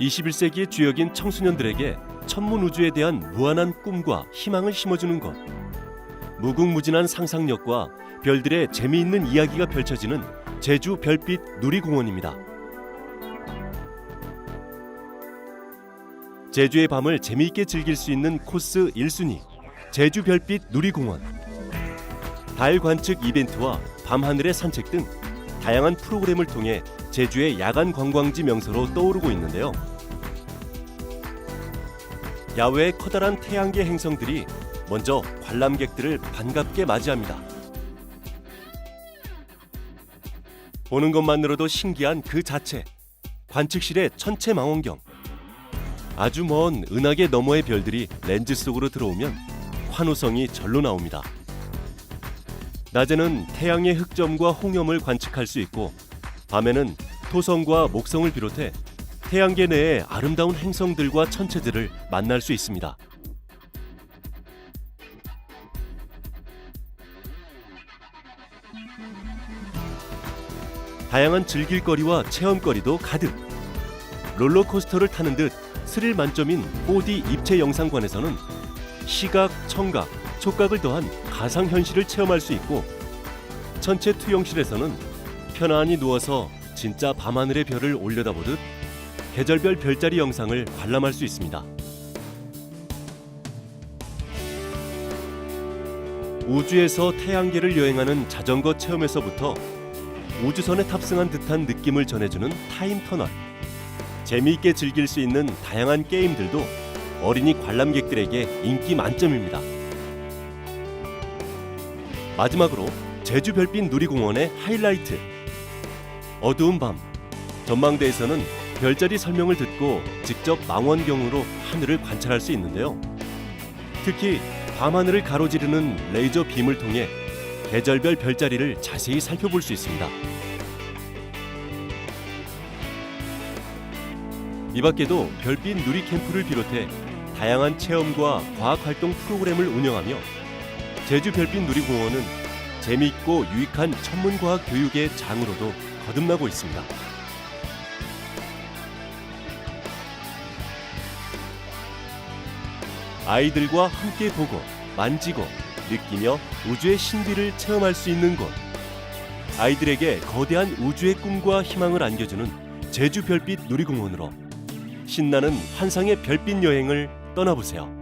21세기의 주역인 청소년들에게 천문 우주에 대한 무한한 꿈과 희망을 심어주는 곳. 무궁무진한 상상력과 별들의 재미있는 이야기가 펼쳐지는 제주 별빛 누리공원입니다. 제주의 밤을 재미있게 즐길 수 있는 코스 1순위 제주 별빛 누리공원. 달 관측 이벤트와 밤하늘의 산책 등 다양한 프로그램을 통해 제주의 야간 관광지 명소로 떠오르고 있는데요. 야외의 커다란 태양계 행성들이 먼저 관람객들을 반갑게 맞이합니다. 보는 것만으로도 신기한 그 자체. 관측실의 천체 망원경. 아주 먼 은하계 너머의 별들이 렌즈 속으로 들어오면 환호성이 절로 나옵니다. 낮에는 태양의 흑점과 홍염을 관측할 수 있고 밤에는 토성과 목성을 비롯해 태양계 내의 아름다운 행성들과 천체들을 만날 수 있습니다. 다양한 즐길거리와 체험거리도 가득. 롤러코스터를 타는 듯 스릴 만점인 4D 입체 영상관에서는 시각, 청각, 촉각을 더한 가상 현실을 체험할 수 있고 천체 투영실에서는 편안히 누워서 진짜 밤하늘의 별을 올려다보듯 계절별 별자리 영상을 관람할 수 있습니다. 우주에서 태양계를 여행하는 자전거 체험에서부터 우주선에 탑승한 듯한 느낌을 전해주는 타임 터널. 재미있게 즐길 수 있는 다양한 게임들도 어린이 관람객들에게 인기 만점입니다. 마지막으로 제주 별빛 누리공원의 하이라이트. 어두운 밤 전망대에서는 별자리 설명을 듣고 직접 망원경으로 하늘을 관찰할 수 있는데요. 특히 밤하늘을 가로지르는 레이저 빔을 통해 계절별 별자리를 자세히 살펴볼 수 있습니다. 이 밖에도 별빛 누리 캠프를 비롯해 다양한 체험과 과학 활동 프로그램을 운영하며 제주 별빛 누리공원은 재미있고 유익한 천문과학 교육의 장으로도 거듭나고 있습니다. 아이들과 함께 보고 만지고 느끼며 우주의 신비를 체험할 수 있는 곳. 아이들에게 거대한 우주의 꿈과 희망을 안겨주는 제주 별빛 누리공원으로 신나는 환상의 별빛 여행을 떠나보세요.